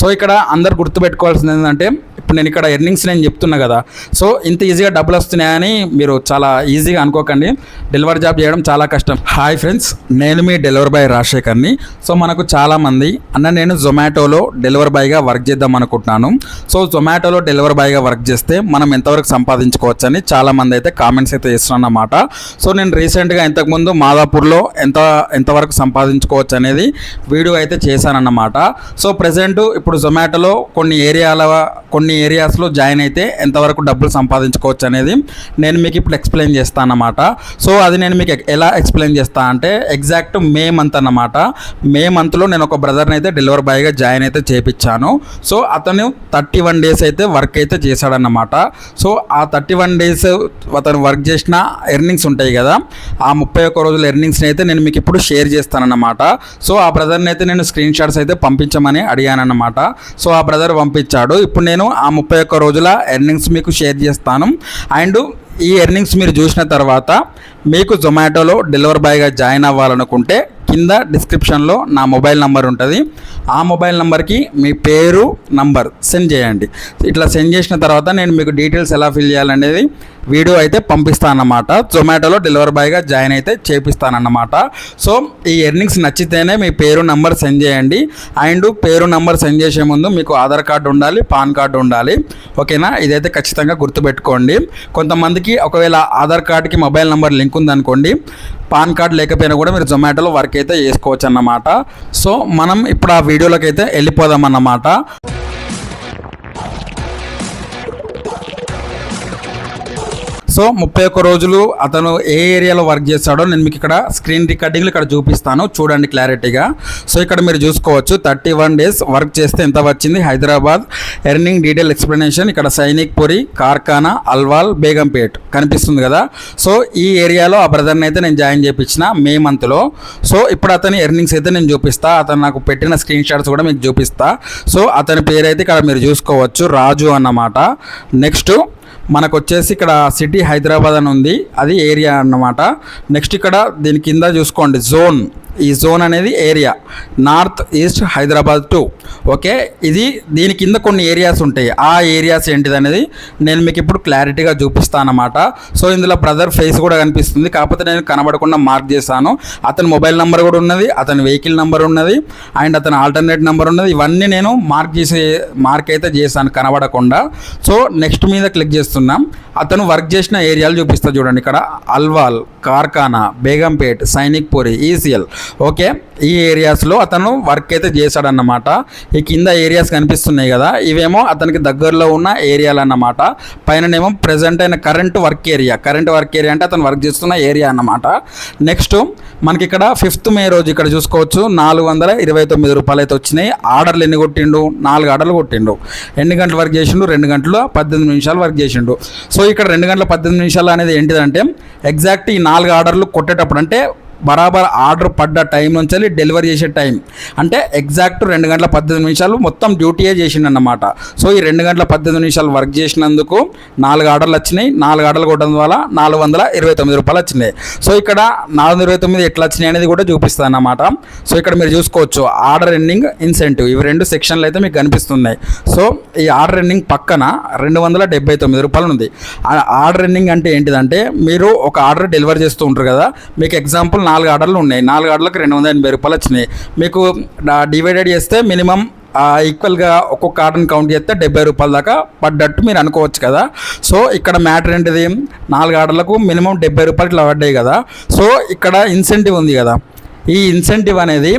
So ఇక్కడ అందరు గుర్తుపెట్టుకోవాల్సింది ఏంటంటే ఇప్పుడు నేను ఇక్కడ ఎర్నింగ్స్ నేను చెప్తున్నా కదా. సో ఇంత ఈజీగా డబ్బులు వస్తున్నాయని మీరు చాలా ఈజీగా అనుకోకండి. డెలివరీ జాబ్ చేయడం చాలా కష్టం. హాయ్ ఫ్రెండ్స్ నేను మీ డెలివరీ బాయ్ రాజశేఖర్ని. సో మనకు చాలామంది అన్న నేను జొమాటోలో డెలివరీ బాయ్గా వర్క్ చేద్దాం అనుకుంటున్నాను. సో జొమాటోలో డెలివరీ బాయ్గా వర్క్ చేస్తే మనం ఎంతవరకు సంపాదించుకోవచ్చు అని చాలామంది అయితే కామెంట్స్ అయితే ఇస్తున్నమాట సో నేను రీసెంట్గా ఇంతకుముందు మాదాపూర్లో ఎంత ఎంతవరకు సంపాదించుకోవచ్చు అనేది వీడియో అయితే చేశానన్నమాట. సో ప్రజెంట్ ఇప్పుడు జొమాటోలో కొన్ని ఏరియాల కొన్ని ఏరియాస్లో జాయిన్ అయితే ఎంతవరకు డబ్బులు సంపాదించుకోవచ్చు అనేది నేను మీకు ఇప్పుడు ఎక్స్ప్లెయిన్ చేస్తాను అన్నమాట. సో అది నేను మీకు ఎలా ఎక్స్ప్లెయిన్ చేస్తా అంటే ఎగ్జాక్ట్ మే మంత్ అన్నమాట. మే మంత్లో నేను ఒక బ్రదర్ని అయితే డెలివరీ బాయ్గా జాయిన్ అయితే చేపించాను సో అతను థర్టీ వన్ డేస్ అయితే వర్క్ అయితే చేశాడన్నమాట. సో ఆ థర్టీ వన్ డేస్ అతను వర్క్ చేసిన ఎర్నింగ్స్ ఉంటాయి కదా ఆ ముప్పై ఒక్క రోజుల ఎర్నింగ్స్ని అయితే నేను మీకు ఇప్పుడు షేర్ చేస్తానన్నమాట. సో ఆ బ్రదర్ని అయితే నేను స్క్రీన్ షాట్స్ అయితే పంపించమని అడిగానన్నమాట. సో ఆ బ్రదర్ పంపించాడు. ఇప్పుడు నేను ఆ ముప్పై ఒక్క రోజుల ఎర్నింగ్స్ మీకు షేర్ చేస్తాను. అండ్ ఈ ఎర్నింగ్స్ మీరు చూసిన తర్వాత మీకు జొమాటోలో డెలివరీ బాయ్గా జాయిన్ అవ్వాలనుకుంటే కింద డిస్క్రిప్షన్లో నా మొబైల్ నంబర్ ఉంటుంది. ఆ మొబైల్ నెంబర్కి మీ పేరు నంబర్ సెండ్ చేయండి. ఇట్లా సెండ్ చేసిన తర్వాత నేను మీకు డీటెయిల్స్ ఎలా ఫిల్ చేయాలనేది వీడియో అయితే పంపిస్తానన్నమాట. జొమాటోలో డెలివరీ బాయ్గా జాయిన్ అయితే చేపిస్తానన్నమాట. సో ఈ ఎర్నింగ్స్ నచ్చితేనే మీ పేరు నెంబర్ సెండ్ చేయండి. అండ్ పేరు నెంబర్ సెండ్ చేసే ముందు మీకు ఆధార్ కార్డు ఉండాలి పాన్ కార్డు ఉండాలి. ఓకేనా? ఇదైతే ఖచ్చితంగా గుర్తుపెట్టుకోండి. కొంతమందికి ఒకవేళ ఆధార్ కార్డుకి మొబైల్ నెంబర్ లింక్ ఉందనుకోండి పాన్ కార్డ్ లేకపోయినా కూడా మీరు జొమాటోలో వర్క్ అయితే చేసుకోవచ్చు అన్నమాట సో మనం ఇప్పుడు ఆ వీడియోలోకి అయితే వెళ్ళిపోదాం అన్నమాట సో ముప్పై ఒక్క రోజులు అతను ఏ ఏరియాలో వర్క్ చేస్తాడో నేను మీకు ఇక్కడ స్క్రీన్ రికార్డింగ్లు ఇక్కడ చూపిస్తాను. చూడండి క్లారిటీగా. సో ఇక్కడ మీరు చూసుకోవచ్చు థర్టీ వన్ డేస్ వర్క్ చేస్తే ఎంత వచ్చింది? హైదరాబాద్ ఎర్నింగ్ డీటెయిల్ ఎక్స్ప్లెనేషన్ ఇక్కడ సైనిక్ పురి కార్ఖానా అల్వాల్ బేగంపేట్ కనిపిస్తుంది కదా. సో ఈ ఏరియాలో ఆ బ్రదర్ని అయితే నేను జాయిన్ చేయించిన మే మంత్లో. సో ఇప్పుడు అతని ఎర్నింగ్స్ అయితే నేను చూపిస్తా. అతను నాకు పెట్టిన స్క్రీన్ షాట్స్ కూడా మీకు చూపిస్తా. సో అతని పేరు అయితే ఇక్కడ మీరు చూసుకోవచ్చు రాజు అన్నమాట. నెక్స్ట్ మనకు వచ్చేసి ఇక్కడ సిటీ హైదరాబాద్ అని ఉంది. అది ఏరియా అన్నమాట. నెక్స్ట్ ఇక్కడ దీని కింద చూసుకోండి. జోన్. ఈ జోన్ అనేది area. North east Hyderabad two. Okay? ఇది దీని కింద కొన్ని ఏరియాస్ ఉంటాయి. ఆ ఏరియాస్ ఏంటిది అనేది నేను మీకు ఇప్పుడు క్లారిటీగా చూపిస్తాను అనమాట సో ఇందులో బ్రదర్ ఫేస్ కూడా కనిపిస్తుంది. కాకపోతే నేను కనబడకుండా మార్క్ చేశాను. అతని మొబైల్ నెంబర్ కూడా ఉన్నది అతని వెహికల్ నెంబర్ ఉన్నది అండ్ అతని ఆల్టర్నేట్ నెంబర్ ఉన్నది. ఇవన్నీ నేను మార్క్ చేసే మార్క్ అయితే చేశాను కనబడకుండా. సో నెక్స్ట్ మీద క్లిక్ చేస్తున్నాం. అతను వర్క్ చేసిన ఏరియాలు చూపిస్తా చూడండి ఇక్కడ. అల్వాల్ కార్ఖానా బేగంపేట్ సైనిక్పురి ఈసీఎల్. ఓకే ఈ ఏరియాస్లో అతను వర్క్ అయితే చేశాడన్నమాట. ఈ కింద ఏరియాస్ కనిపిస్తున్నాయి కదా ఇవేమో అతనికి దగ్గరలో ఉన్న ఏరియాలు అన్నమాట పైననేమో ప్రజెంట్ అయిన current work area current work area అంటే అతను వర్క్ చేస్తున్న ఏరియా అన్నమాట. నెక్స్ట్ మనకి ఇక్కడ ఫిఫ్త్ మే రోజు ఇక్కడ చూసుకోవచ్చు. నాలుగు వందల ఇరవై తొమ్మిది రూపాయలు అయితే వచ్చినాయి. ఆర్డర్లు ఎన్ని కొట్టిండు? నాలుగు ఆర్డర్లు కొట్టిండు. ఎన్ని గంటలు వర్క్ చేసిండు? రెండు గంటలు పద్దెనిమిది నిమిషాలు వర్క్ చేసిండు. సో ఇక్కడ రెండు గంటల పద్దెనిమిది నిమిషాలు అనేది ఏంటిదంటే ఎగ్జాక్ట్ ఈ నాలుగు ఆర్డర్లు కొట్టేటప్పుడు అంటే బరాబర్ ఆర్డర్ పడ్డ టైం నుంచి డెలివరీ చేసే టైం. అంటే ఎగ్జాక్ట్ రెండు గంటల పద్దెనిమిది నిమిషాలు మొత్తం డ్యూటీయే చేసిండన్నమాట. సో ఈ రెండు గంటల పద్దెనిమిది నిమిషాలు వర్క్ చేసినందుకు నాలుగు ఆర్డర్లు వచ్చినాయి. నాలుగు ఆర్డర్లు కొట్టడం వల్ల నాలుగు వందల ఇరవై తొమ్మిది రూపాయలు వచ్చినాయి సో ఇక్కడ నాలుగు వందల ఇరవై తొమ్మిది ఎట్లా వచ్చినాయి అనేది కూడా చూపిస్తాను అన్నమాట సో ఇక్కడ మీరు చూసుకోవచ్చు ఆర్డర్ ఎండింగ్ ఇన్సెంటివ్. ఇవి రెండు సెక్షన్లు అయితే మీకు కనిపిస్తున్నాయి. సో ఈ ఆర్డర్ ఎండింగ్ పక్కన రెండు వందల డెబ్బై తొమ్మిది రూపాయలు ఉంది. ఆ ఆర్డర్ ఎండింగ్ అంటే ఏంటిదంటే మీరు ఒక ఆర్డర్ డెలివరీ చేస్తూ ఉంటారు కదా. మీకు ఎగ్జాంపుల్ నాలుగు ఆర్డర్లు ఉన్నాయి. నాలుగు ఆర్డర్లకు రెండు వందల ఎనభై రూపాయలు వచ్చినాయి. మీకు డివైడెడ్ చేస్తే మినిమం ఈక్వల్గా ఒక్కొక్క ఆర్డర్ని కౌంట్ చేస్తే డెబ్బై రూపాయల దాకా పడ్డట్టు మీరు అనుకోవచ్చు కదా. సో ఇక్కడ మ్యాటర్ ఏంటిది? నాలుగు ఆర్డర్లకు మినిమం డెబ్బై రూపాయలు ఇట్లా పడ్డాయి కదా. సో ఇక్కడ ఇన్సెంటివ్ ఉంది కదా. ఈ ఇన్సెంటివ్ అనేది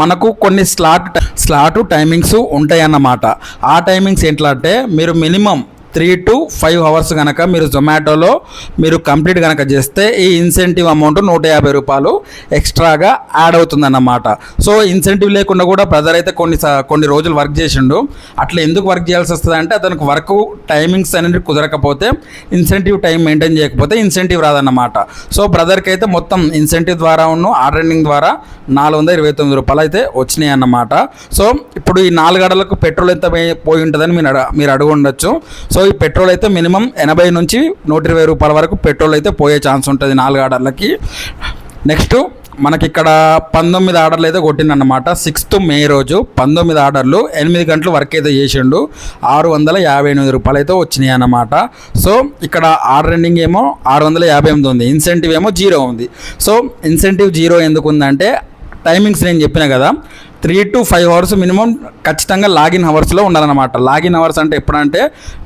మనకు కొన్ని స్లాట్ స్లాట్ టైమింగ్స్ ఉంటాయి అన్నమాట ఆ టైమింగ్స్ ఎట్లా అంటే మీరు minimum three to five hours కనుక మీరు జొమాటోలో మీరు కంప్లీట్ కనుక చేస్తే ఈ ఇన్సెంటివ్ అమౌంట్ నూట యాభై రూపాయలు ఎక్స్ట్రాగా యాడ్ అవుతుందన్నమాట. సో ఇన్సెంటివ్ లేకుండా కూడా బ్రదర్ అయితే కొన్ని స- కొన్ని రోజులు వర్క్ చేసిండు. అట్లా ఎందుకు వర్క్ చేయాల్సి వస్తుంది అంటే అతనికి వర్క్ టైమింగ్స్ అనేది కుదరకపోతే ఇన్సెంటివ్ టైం మెయింటైన్ చేయకపోతే ఇన్సెంటివ్ రాదన్నమాట. సో బ్రదర్కి అయితే మొత్తం ఇన్సెంటివ్ ద్వారా ఉన్న ఆర్డరింగ్ ద్వారా నాలుగు వందల ఇరవై తొమ్మిది రూపాయలు అయితే వచ్చినాయి అన్నమాట. సో ఇప్పుడు ఈ నాలుగు గడలకు పెట్రోల్ ఎంత పోయి- ఉంటుందని మీరు మీరు అడుగు ఉండొచ్చు సో ఈ పెట్రోల్ అయితే మినిమం ఎనభై నుంచి నూట ఇరవై రూపాయల వరకు పెట్రోల్ అయితే పోయే ఛాన్స్ ఉంటుంది నాలుగు ఆర్డర్లకి. నెక్స్ట్ మనకి ఇక్కడ పంతొమ్మిది ఆర్డర్లు అయితే కొట్టిందన్నమాట. సిక్స్త్ మే రోజు పంతొమ్మిది ఆర్డర్లు ఎనిమిది గంటలు వర్క్ అయితే చేసిండు. ఆరు వందల యాభై ఎనిమిది రూపాయలు అయితే వచ్చినాయి అన్నమాట. సో ఇక్కడ ఆర్డర్ ఎండింగ్ ఏమో ఆరు వందల యాభై ఎనిమిది ఉంది. ఇన్సెంటివ్ ఏమో జీరో ఉంది. సో ఇన్సెంటివ్ జీరో ఎందుకు ఉందంటే టైమింగ్స్ నేను చెప్పిన కదా. Three to five hours minimum ఖచ్చితంగా లాగిన్ అవర్స్లో ఉండాలన్నమాట. లాగిన్ అవర్స్ అంటే ఎప్పుడంటే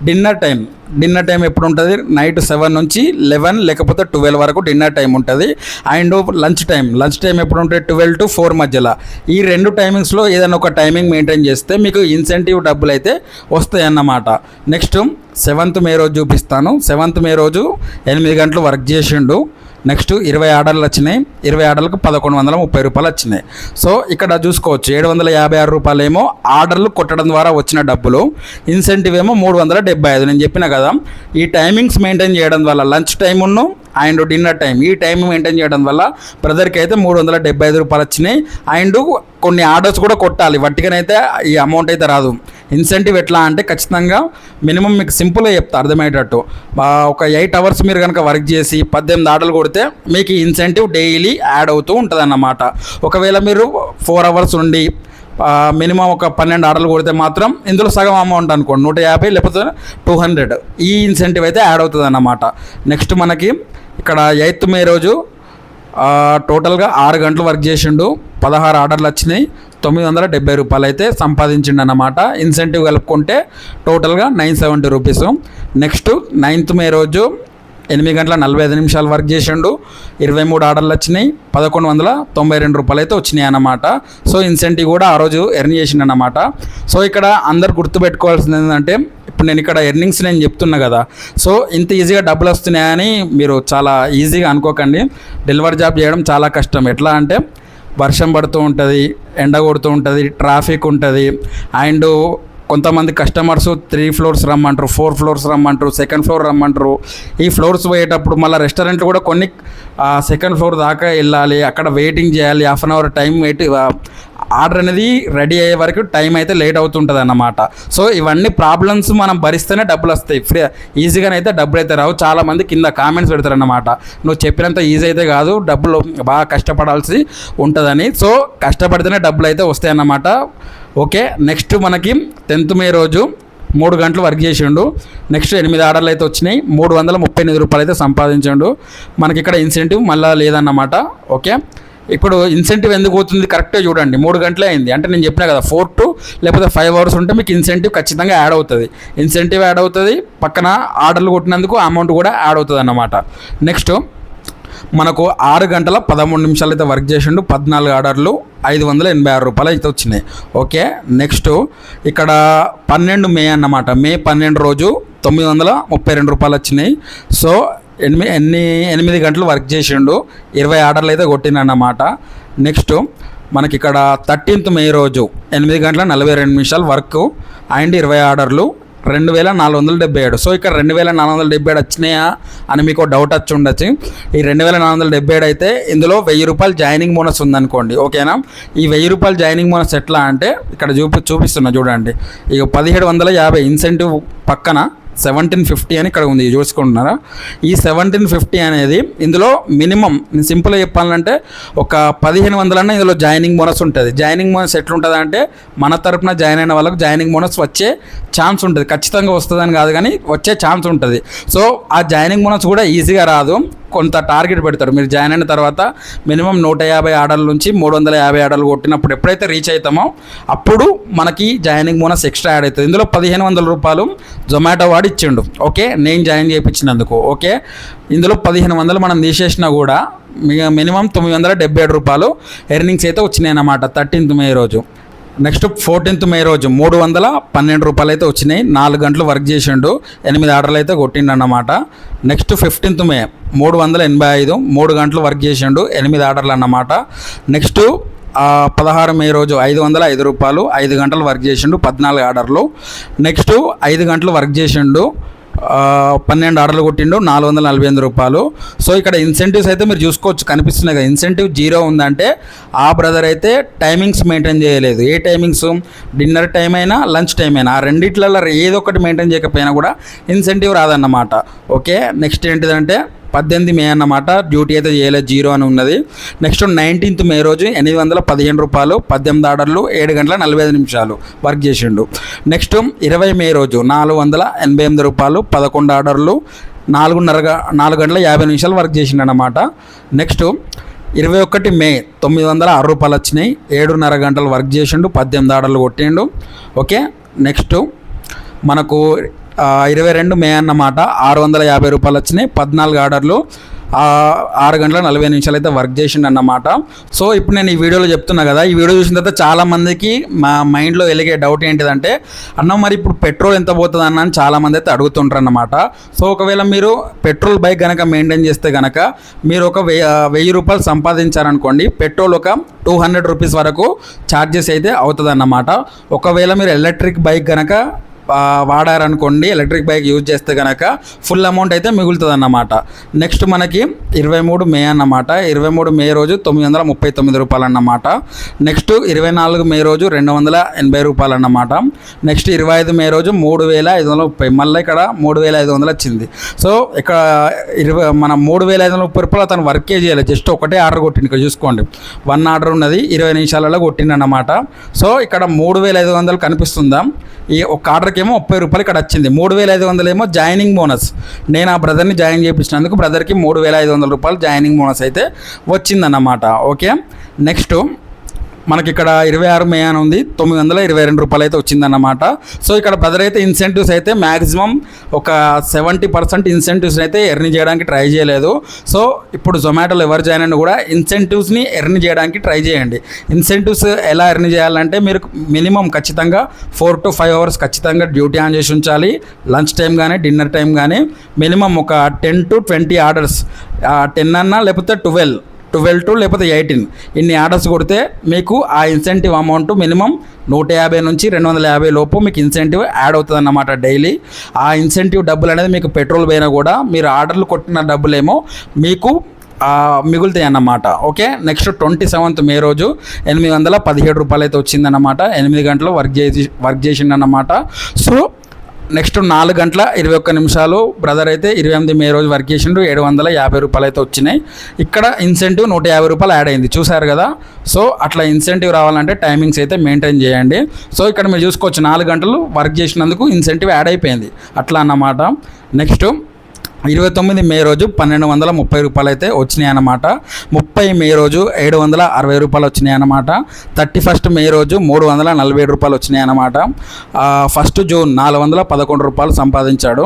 డిన్నర్ టైం డిన్నర్ టైం ఎప్పుడు ఉంటుంది నైట్ సెవెన్ నుంచి లెవెన్ లేకపోతే ట్వెల్వ్ వరకు డిన్నర్ టైం ఉంటుంది. And lunch time lunch time ఎప్పుడు ఉంటుంది ట్వెల్వ్ టు ఫోర్ మధ్యలో. ఈ రెండు టైమింగ్స్లో ఏదైనా ఒక టైమింగ్ మెయింటైన్ చేస్తే మీకు ఇన్సెంటివ్ డబ్బులు అయితే వస్తాయి అన్నమాట నెక్స్ట్ సెవెంత్ మే రోజు చూపిస్తాను. సెవెంత్ మే రోజు ఎనిమిది గంటలు వర్క్ చేసిండు. నెక్స్ట్ ఇరవై ఆర్డర్లు వచ్చినాయి. ఇరవై ఆర్డర్లకు పదకొండు వందల ముప్పై రూపాయలు వచ్చినాయి. సో ఇక్కడ చూసుకోవచ్చు ఏడు వందల యాభై ఆరు రూపాయలు ఏమో ఆర్డర్లు కొట్టడం ద్వారా వచ్చిన డబ్బులు. ఇన్సెంటివ్ ఏమో మూడు వందల డెబ్బై ఐదు. నేను చెప్పిన కదా ఈ టైమింగ్స్ మెయింటైన్ చేయడం వల్ల లంచ్ టైమును అండ్ డిన్నర్ టైం ఈ టైం మెయింటైన్ చేయడం వల్ల బ్రదర్కి అయితే మూడు వందల డెబ్బై ఐదు రూపాయలు వచ్చినాయి. అండ్ కొన్ని ఆర్డర్స్ కూడా కొట్టాలి. వట్టిగానైతే ఈ అమౌంట్ అయితే రాదు. ఇన్సెంటివ్ ఎట్లా అంటే ఖచ్చితంగా మినిమం మీకు సింపుల్గా చెప్తా అర్థమయ్యేటట్టు. ఒక ఎయిట్ అవర్స్ మీరు కనుక వర్క్ చేసి పద్దెనిమిది ఆటలు కొడితే మీకు ఇన్సెంటివ్ డైలీ యాడ్ అవుతూ ఉంటుంది అన్నమాట ఒకవేళ మీరు ఫోర్ అవర్స్ ఉండి మినిమం ఒక పన్నెండు ఆర్డర్లు కొడితే మాత్రం ఇందులో సగం అమౌంట్ అనుకోండి నూట యాభై లేకపోతే టూ హండ్రెడ్. ఈ ఇన్సెంటివ్ అయితే యాడ్ అవుతుంది అన్నమాట నెక్స్ట్ మనకి ఇక్కడ ఎయిత్ మే రోజు టోటల్గా ఆరు గంటలు వర్క్ చేసిండు పదహారు ఆర్డర్లు వచ్చినాయి తొమ్మిది వందల డెబ్బై రూపాయలు అయితే సంపాదించిండు అన్నమాట ఇన్సెంటివ్ కలుపుకుంటే టోటల్గా nine seventy rupees. Next ninth May రోజు ఎనిమిది గంటల నలభై ఐదు నిమిషాలు వర్క్ చేసిండు. ఇరవై మూడు ఆర్డర్లు వచ్చినాయి. పదకొండు వందల తొంభై రెండు రూపాయలు అయితే వచ్చినాయి అన్నమాట. సో ఇన్సెంటివ్ కూడా ఆ రోజు ఎర్న్ చేసిండు అన్నమాట సో ఇక్కడ అందరు గుర్తుపెట్టుకోవాల్సింది ఏంటంటే ఇప్పుడు నేను ఇక్కడ ఎర్నింగ్స్ నేను చెప్తున్నా కదా. సో ఇంత ఈజీగా డబ్బులు వస్తున్నాయని మీరు చాలా ఈజీగా అనుకోకండి. డెలివరీ జాబ్ చేయడం చాలా కష్టం. ఎట్లా అంటే వర్షం పడుతూ ఉంటుంది ఎండ కొడుతూ ఉంటుంది ట్రాఫిక్ ఉంటుంది. అండ్ కొంతమంది కస్టమర్స్ త్రీ ఫ్లోర్స్ రమ్మంటారు ఫోర్ ఫ్లోర్స్ రమ్మంటారు సెకండ్ ఫ్లోర్ రమ్మంటారు. ఈ ఫ్లోర్స్ పోయేటప్పుడు మళ్ళీ రెస్టారెంట్లు కూడా కొన్ని సెకండ్ ఫ్లోర్ దాకా వెళ్ళాలి అక్కడ వెయిటింగ్ చేయాలి half an hour time wait order అనేది రెడీ అయ్యే వరకు టైం అయితే లేట్ అవుతుంటుంది అన్నమాట సో ఇవన్నీ ప్రాబ్లమ్స్ మనం భరిస్తేనే డబ్బులు వస్తాయి. ఫ్రీ అయితే డబ్బులు అయితే రావు. చాలామంది కింద కామెంట్స్ పెడతారన్నమాట. నువ్వు చెప్పినంత ఈజీ అయితే కాదు డబ్బులు బాగా కష్టపడాల్సి ఉంటుందని. సో కష్టపడితేనే డబ్బులు అయితే వస్తాయి అన్నమాట ఓకే నెక్స్ట్ మనకి టెన్త్ మే రోజు మూడు గంటలు వర్క్ చేసిండు. నెక్స్ట్ ఎనిమిది ఆర్డర్లు అయితే వచ్చినాయి. మూడు వందల ముప్పై ఎనిమిది రూపాయలు అయితే సంపాదించిండు. మనకి ఇక్కడ ఇన్సెంటివ్ మళ్ళీ లేదన్నమాట. ఓకే ఇప్పుడు ఇన్సెంటివ్ ఎందుకు అవుతుంది కరెక్ట్గా చూడండి. మూడు గంటలే అయింది. అంటే నేను చెప్పినా కదా ఫోర్ టు లేకపోతే ఫైవ్ అవర్స్ ఉంటే మీకు ఇన్సెంటివ్ ఖచ్చితంగా యాడ్ అవుతుంది. ఇన్సెంటివ్ యాడ్ అవుతుంది. పక్కన ఆర్డర్లు కొట్టినందుకు అమౌంట్ కూడా యాడ్ అవుతుంది అన్నమాట. నెక్స్ట్ మనకు ఆరు గంటల పదమూడు నిమిషాలు అయితే వర్క్ చేసిండు. పద్నాలుగు ఆర్డర్లు ఐదు వందల ఎనభై ఆరు రూపాయలు అయితే వచ్చినాయి. ఓకే నెక్స్ట్ ఇక్కడ పన్నెండు మే అన్నమాట. మే పన్నెండు రోజు తొమ్మిది వందల ముప్పై రెండు రూపాయలు వచ్చినాయి. సో ఎనిమిది ఎన్ని ఎనిమిది గంటలు వర్క్ చేసిండు. ఇరవై ఆర్డర్లు అయితే కొట్టిండన్నమాట. నెక్స్ట్ మనకి ఇక్కడ థర్టీన్త్ మే రోజు ఎనిమిది గంటల నలభై రెండు నిమిషాలు వర్క్ అండ్ ఇరవై ఆర్డర్లు రెండు వేల నాలుగు వందల డెబ్బై ఏడు. సో ఇక్కడ రెండు వేల నాలుగు వందల డెబ్బై ఏడు వచ్చినాయా అని మీకు డౌట్ వచ్చి ఉండొచ్చు. ఈ రెండు వేల నాలుగు వందల డెబ్బై ఏడు అయితే ఇందులో వెయ్యి రూపాయలు జాయినింగ్ బోనస్ ఉందనుకోండి ఓకేనా? ఈ వెయ్యి రూపాయలు జాయినింగ్ బోనస్ ఎట్లా అంటే ఇక్కడ చూపి చూపిస్తున్నా చూడండి. ఇక పదిహేడు వందల యాభై ఇన్సెంటివ్ పక్కన సెవెంటీన్ ఫిఫ్టీ అని ఇక్కడ ఉంది చూసుకుంటున్నారా? ఈ సెవెంటీన్ ఫిఫ్టీ అనేది ఇందులో మినిమం నేను సింపుల్గా చెప్పాలంటే ఒక పదిహేను వందలన్నా ఇందులో జాయినింగ్ బోనస్ ఉంటుంది. జాయినింగ్ బోనస్ ఎట్లుంటుంది అంటే మన తరపున జాయిన్ అయిన వాళ్ళకు జాయినింగ్ బోనస్ వచ్చే ఛాన్స్ ఉంటుంది. ఖచ్చితంగా వస్తుందని కాదు కానీ వచ్చే ఛాన్స్ ఉంటుంది. సో ఆ జాయినింగ్ బోనస్ కూడా ఈజీగా రాదు. కొంత టార్గెట్ పెడతారు మీరు జాయిన్ అయిన తర్వాత మినిమం నూట యాభై ఆర్డర్ల నుంచి మూడు వందల యాభై ఆర్డర్లు కొట్టినప్పుడు ఎప్పుడైతే రీచ్ అవుతామో అప్పుడు మనకి జాయినింగ్ బోనస్ ఎక్స్ట్రా యాడ్ అవుతుంది. ఇందులో పదిహేను వందల రూపాయలు జొమాటో వాడు ఇచ్చిండు. ఓకే? నేను జాయిన్ చేయించినందుకు. ఓకే? ఇందులో పదిహేను వందలు మనం తీసేసినా కూడా మినిమం తొమ్మిది వందల డెబ్బై ఏడు రూపాయలు ఎర్నింగ్స్ అయితే వచ్చినాయి అన్నమాట. థర్టీన్త్ మే రోజు. నెక్స్ట్ ఫోర్టీన్త్ మే రోజు మూడు వందల పన్నెండు రూపాయలు అయితే వచ్చినాయి. నాలుగు గంటలు వర్క్ చేసిండు. ఎనిమిది ఆర్డర్లు అయితే కొట్టిండు అన్నమాట. నెక్స్ట్ ఫిఫ్టీన్త్ మే మూడు వందల ఎనభై ఐదు మూడు గంటలు వర్క్ చేసిండు ఎనిమిది ఆర్డర్లు అన్నమాట. నెక్స్ట్ పదహారు మే రోజు ఐదు వందల ఐదు రూపాయలు ఐదు గంటలు వర్క్ చేసిండు పద్నాలుగు ఆర్డర్లు. నెక్స్ట్ ఐదు గంటలు వర్క్ చేసిండు పన్నెండు ఆర్డర్లు కొట్టిండు నాలుగు వందల నలభై ఎనిమిది రూపాయలు. సో ఇక్కడ ఇన్సెంటివ్స్ అయితే మీరు చూసుకోవచ్చు కనిపిస్తున్నాయి కదా. ఇన్సెంటివ్ జీరో ఉందంటే ఆ బ్రదర్ అయితే టైమింగ్స్ మెయింటైన్ చేయలేదు. ఏ టైమింగ్స్ డిన్నర్ టైం అయినా లంచ్ టైం అయినా. ఆ రెండిట్లలో ఏదో ఒకటి మెయింటైన్ చేయకపోయినా కూడా ఇన్సెంటివ్ రాదన్నమాట. ఓకే నెక్స్ట్ ఏంటిదంటే పద్దెనిమిది మే అన్నమాట. డ్యూటీ అయితే చేయలేదు జీరో అని ఉన్నది. నెక్స్ట్ నైన్టీన్త్ మే రోజు ఎనిమిది వందల పదిహేను రూపాయలు పద్దెనిమిది ఆర్డర్లు ఏడు గంటల నలభై ఐదు నిమిషాలు వర్క్ చేసిండు. నెక్స్ట్ ఇరవై మే రోజు నాలుగు వందల ఎనభై ఎనిమిది రూపాయలు పదకొండు ఆర్డర్లు నాలుగున్నర నాలుగు గంటల యాభై నిమిషాలు వర్క్ చేసిండు అన్నమాట. నెక్స్ట్ ఇరవై ఒకటి మే తొమ్మిది వందల ఆరు రూపాయలు వచ్చినాయి ఏడున్నర గంటలు వర్క్ చేసిండు పద్దెనిమిది ఆర్డర్లు కొట్టిండు. ఓకే నెక్స్ట్ మనకు ఇరవై రెండు మే అన్నమాట ఆరు వందల యాభై రూపాయలు వచ్చినాయి. పద్నాలుగు ఆర్డర్లు ఆరు గంటల నలభై నిమిషాలు అయితే వర్క్ చేసిండు అన్నమాట సో ఇప్పుడు నేను ఈ వీడియోలో చెప్తున్నా కదా ఈ వీడియో చూసిన తర్వాత చాలామందికి మా మైండ్లో వెలిగే డౌట్ ఏంటిదంటే అన్న మరి ఇప్పుడు పెట్రోల్ ఎంత పోతుంది అన్న అని చాలామంది అయితే అడుగుతుంటారు అన్నమాట సో ఒకవేళ మీరు పెట్రోల్ బైక్ కనుక మెయింటైన్ చేస్తే కనుక మీరు ఒక వెయ్యి వెయ్యి రూపాయలు సంపాదించారనుకోండి పెట్రోల్ ఒక టూ హండ్రెడ్ రూపీస్ వరకు ఛార్జెస్ అయితే అవుతుంది అన్నమాట ఒకవేళ మీరు ఎలక్ట్రిక్ బైక్ కనుక వాడారనుకోండి ఎలక్ట్రిక్ బైక్ యూజ్ చేస్తే కనుక ఫుల్ అమౌంట్ అయితే మిగులుతుంది అన్నమాట నెక్స్ట్ మనకి ఇరవై మూడు మే అన్నమాట. ఇరవై మూడు మే రోజు తొమ్మిది వందల ముప్పై తొమ్మిది రూపాయలు అన్నమాట నెక్స్ట్ ఇరవై నాలుగు మే రోజు రెండు వందల ఎనభై రూపాయలు అన్నమాట నెక్స్ట్ ఇరవై ఐదు మే రోజు మూడు వేల ఐదు వందల ముప్పై మళ్ళీ ఇక్కడ మూడు వేల ఐదు వందలు వచ్చింది. సో ఇక్కడ ఇరవై మన మూడు వేల ఐదు వందల ముప్పై రూపాయలు అతను వర్కే చేయాలి. జస్ట్ ఒకటే ఆర్డర్ కొట్టింది ఇక్కడ చూసుకోండి. వన్ ఆర్డర్ ఉన్నది ఇరవై నిమిషాలలో కొట్టిందన్నమాట సో ఇక్కడ మూడు వేల ఐదు వందలు కనిపిస్తుందా? ఈ ఒక ఆర్డర్కి ఏమో ముప్పై రూపాయలు ఇక్కడ వచ్చింది. మూడు వేల ఐదు వందలేమో జాయినింగ్ బోనస్. నేను ఆ బ్రదర్ని జాయిన్ చేయించినందుకు బ్రదర్కి మూడు వేల ఐదు వందల రూపాయలు జాయినింగ్ బోనస్ అయితే వచ్చిందన్నమాట. ఓకే? నెక్స్ట్. మనకి ఇక్కడ ఇరవై ఆరు మే అని ఉంది తొమ్మిది వందల ఇరవై రెండు రూపాయలు అయితే వచ్చిందన్నమాట. సో ఇక్కడ బ్రదర్ అయితే ఇన్సెంటివ్స్ అయితే మ్యాక్సిమం ఒక సెవెంటీ పర్సెంట్ ఇన్సెంటివ్స్ అయితే ఎర్న్ చేయడానికి ట్రై చేయలేదు. సో ఇప్పుడు జొమాటోలో ఎవరు జాయిన్ అయినా కూడా ఇన్సెంటివ్స్ని ఎర్న్ చేయడానికి ట్రై చేయండి. ఇన్సెంటివ్స్ ఎలా ఎర్న్ చేయాలంటే మీరు మినిమం ఖచ్చితంగా ఫోర్ టు ఫైవ్ అవర్స్ ఖచ్చితంగా డ్యూటీ ఆన్ చేసి ఉంచాలి. లంచ్ టైం కానీ డిన్నర్ టైం కానీ మినిమం ఒక ten to twenty orders ten అన్నా లేకపోతే ట్వెల్వ్ ట్వెల్వ్ టు లేకపోతే ఎయిటీన్. ఇన్ని ఆర్డర్స్ కొడితే మీకు ఆ ఇన్సెంటివ్ అమౌంట్ మినిమం నూట యాభై నుంచి రెండు వందల యాభై లోపు మీకు ఇన్సెంటివ్ యాడ్ అవుతుంది అన్నమాట డైలీ. ఆ ఇన్సెంటివ్ డబ్బులు అనేది మీకు పెట్రోల్ పోయినా కూడా మీరు ఆర్డర్లు కొట్టిన డబ్బులేమో మీకు మిగులుతాయి అన్నమాట okay? Next twenty seventh May రోజు ఎనిమిది వందల పదిహేడు రూపాయలు అయితే వచ్చిందన్నమాట. ఎనిమిది గంటలు వర్క్ చేసి వర్క్ చేసిండన్నమాట. సో నెక్స్ట్ నాలుగు గంటల ఇరవై ఒక్క నిమిషాలు బ్రదర్ అయితే ఇరవై ఎనిమిది మే రోజు వర్క్ చేసిండు ఏడు వందల యాభై రూపాయలు అయితే వచ్చినాయి. ఇక్కడ ఇన్సెంటివ్ నూట యాభై రూపాయలు యాడ్ అయింది చూసారు కదా? సో అట్లా ఇన్సెంటివ్ రావాలంటే టైమింగ్స్ అయితే మెయింటైన్ చేయండి. సో ఇక్కడ మీరు చూసుకోవచ్చు నాలుగు గంటలు వర్క్ చేసినందుకు ఇన్సెంటివ్ యాడ్ అయిపోయింది. అట్లా అన్నమాట. నెక్స్ట్ ఇరవై తొమ్మిది మే రోజు పన్నెండు వందల ముప్పై రూపాయలు అయితే వచ్చినాయి అన్నమాట ముప్పై మే రోజు ఏడు వందల అరవై రూపాయలు వచ్చినాయి అన్నమాట థర్టీ ఫస్ట్ మే రోజు మూడు వందల నలభై ఏడు రూపాయలు వచ్చినాయి అన్నమాట ఫస్ట్ జూన్ నాలుగు వందల పదకొండు రూపాయలు సంపాదించాడు.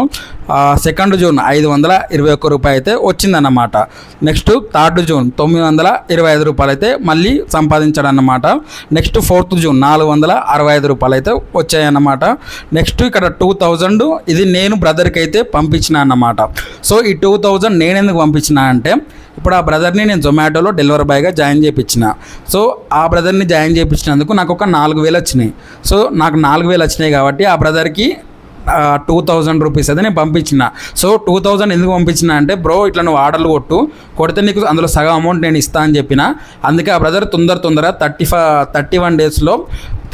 సెకండ్ జూన్ ఐదు వందల ఇరవై ఒక్క రూపాయి అయితే వచ్చిందన్నమాట. నెక్స్ట్ థర్డ్ జూన్ తొమ్మిది వందల ఇరవై ఐదు రూపాయలు అయితే మళ్ళీ సంపాదించాడు అన్నమాట నెక్స్ట్ ఫోర్త్ జూన్ నాలుగు వందల అరవై ఐదు రూపాయలు అయితే వచ్చాయన్నమాట. నెక్స్ట్ ఇక్కడ టూ థౌజండ్ ఇది నేను బ్రదర్కి అయితే పంపించిన అన్నమాట సో ఈ టూ థౌజండ్ నేను ఎందుకు పంపించిన అంటే ఇప్పుడు ఆ బ్రదర్ని నేను జొమాటోలో డెలివరీ బాయ్గా జాయిన్ చేయించిన సో ఆ బ్రదర్ని జాయిన్ చేయించినందుకు నాకు ఒక నాలుగు వేలు వచ్చినాయి. సో నాకు నాలుగు వేలు వచ్చినాయి కాబట్టి ఆ బ్రదర్కి టూ థౌజండ్ రూపీస్ అయితే నేను పంపించిన. సో టూ థౌజండ్ ఎందుకు పంపించిన అంటే బ్రో ఇట్లా నువ్వు ఆర్డర్లు కొట్టు. కొడితే నీకు అందులో సగం అమౌంట్ నేను ఇస్తా అని చెప్పిన. అందుకే ఆ బ్రదర్ తొందర తొందర థర్టీ ఫైవ్ థర్టీ వన్ డేస్లో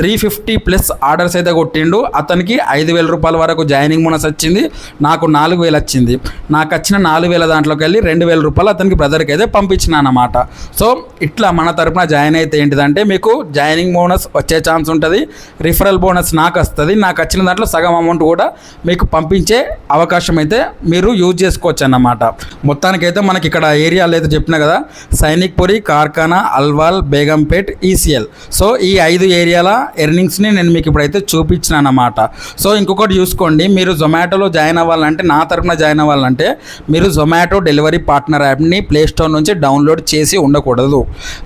త్రీ ఫిఫ్టీ ప్లస్ ఆర్డర్స్ అయితే కొట్టిండు. అతనికి ఐదు వేల రూపాయల వరకు జాయినింగ్ బోనస్ వచ్చింది. నాకు నాలుగు వేలు వచ్చింది. నాకు వచ్చిన నాలుగు వేల దాంట్లోకి వెళ్ళి రెండు వేల రూపాయలు అతనికి బ్రదర్కి అయితే పంపించిన అన్నమాట. సో ఇట్లా మన తరపున జాయిన్ అయితే ఏంటిదంటే మీకు జాయినింగ్ బోనస్ వచ్చే ఛాన్స్ ఉంటుంది. రిఫరల్ బోనస్ నాకు వస్తుంది. నాకు వచ్చిన దాంట్లో సగం అమౌంట్ కూడా మీకు పంపించే అవకాశం అయితే మీరు యూజ్ చేసుకోవచ్చు అన్నమాట. మొత్తానికైతే మనకి ఇక్కడ ఏరియాలో అయితే చెప్పిన కదా. సైనిక్పురి కార్ఖానా అల్వాల్ బేగంపేట్ ఈసీఎల్. సో ఈ ఐదు ఏరియాల ఎర్నింగ్స్ని నేను మీకు ఇప్పుడైతే చూపించిన అన్నమాట సో ఇంకొకటి చూసుకోండి మీరు జొమాటోలో జాయిన్ అవ్వాలంటే నా తరపున జాయిన్ అవ్వాలంటే మీరు జొమాటో డెలివరీ పార్ట్నర్ యాప్ని ప్లే స్టోర్ నుంచి డౌన్లోడ్ చేసి ఉండకూడదు.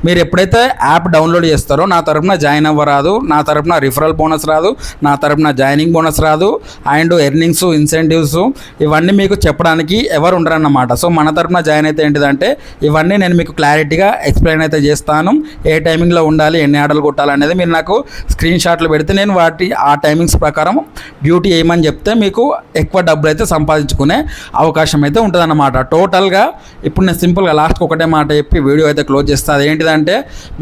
మీరు ఎప్పుడైతే యాప్ డౌన్లోడ్ చేస్తారో నా తరపున జాయిన్ అవ్వరాదు నా తరపున రిఫరల్ బోనస్ రాదు నా తరపున జాయినింగ్ బోనస్ రాదు అండ్ ఎర్నింగ్స్ ఇన్సెంటివ్స్ ఇవన్నీ మీకు చెప్పడానికి ఎవరు ఉండరన్నమాట. సో మన తరపున జాయిన్ అయితే ఏంటిదంటే ఇవన్నీ నేను మీకు క్లారిటీగా ఎక్స్ప్లెయిన్ అయితే చేస్తాను. ఏ టైమింగ్లో ఉండాలి ఎన్ని ఆర్డర్లు కొట్టాలనేది మీరు నాకు స్క్రీన్ షాట్లు పెడితే నేను వాటి ఆ టైమింగ్స్ ప్రకారం డ్యూటీ వేయమని చెప్తే మీకు ఎక్కువ డబ్బులు అయితే సంపాదించుకునే అవకాశం అయితే ఉంటుందన్నమాట. టోటల్గా ఇప్పుడు నేను సింపుల్గా లాస్ట్కి ఒకటే మాట చెప్పి వీడియో అయితే క్లోజ్ చేస్తాను అదేంటిదంటే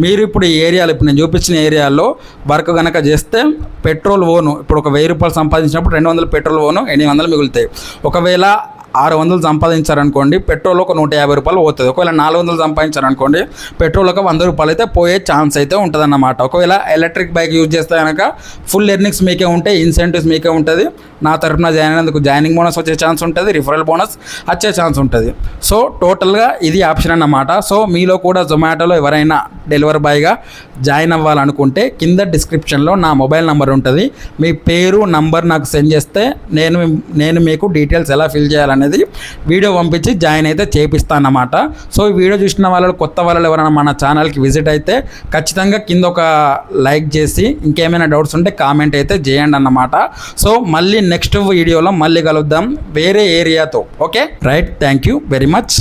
మీరు ఇప్పుడు ఈ ఏరియాలో ఇప్పుడు నేను చూపించిన ఏరియాలో వర్క్ కనుక చేస్తే పెట్రోల్ ఓను ఇప్పుడు ఒక వెయ్యి రూపాయలు సంపాదించినప్పుడు రెండు వందలు పెట్రోల్ ఓను ఎనిమిది వందలు మిగులుతాయి. ఒకవేళ ఆరు వందలు సంపాదించారనుకోండి పెట్రోల్ ఒక నూట యాభై రూపాయలు పోతుంది. ఒకవేళ నాలుగు వందలు సంపాదించారనుకోండి పెట్రోల్ ఒక వంద రూపాయలు అయితే పోయే ఛాన్స్ అయితే ఉంటుందన్నమాట. ఒకవేళ ఎలక్ట్రిక్ బైక్ యూజ్ చేస్తే కనుక ఫుల్ ఎర్నింగ్స్ మీకే ఉంటాయి ఇన్సెంటివ్స్ మీకే ఉంటుంది. నా తరఫున జాయిన్ అయినందుకు జాయినింగ్ బోనస్ వచ్చే ఛాన్స్ ఉంటుంది రిఫరల్ బోనస్ వచ్చే ఛాన్స్ ఉంటుంది. సో టోటల్గా ఇది ఆప్షన్ అన్నమాట. సో మీలో కూడా జొమాటోలో ఎవరైనా డెలివరీ బాయ్గా జాయిన్ అవ్వాలనుకుంటే కింద డిస్క్రిప్షన్లో నా మొబైల్ నెంబర్ ఉంటుంది. మీ పేరు నంబర్ నాకు సెండ్ చేస్తే నేను నేను మీకు డీటెయిల్స్ ఎలా ఫిల్ చేయాలని అనేది వీడియో పంపించి జాయిన్ అయితే చేపిస్తాను అన్నమాట సో ఈ వీడియో చూసిన వాళ్ళు కొత్త వాళ్ళు ఎవరైనా మన ఛానల్కి విజిట్ అయితే ఖచ్చితంగా కింద ఒక లైక్ చేసి ఇంకేమైనా డౌట్స్ ఉంటే కామెంట్ అయితే చేయండి అన్నమాట. సో మళ్ళీ నెక్స్ట్ వీడియోలో మళ్ళీ కలుద్దాం. వేరే ఏరియాతో. Okay? Right. Thank you very much.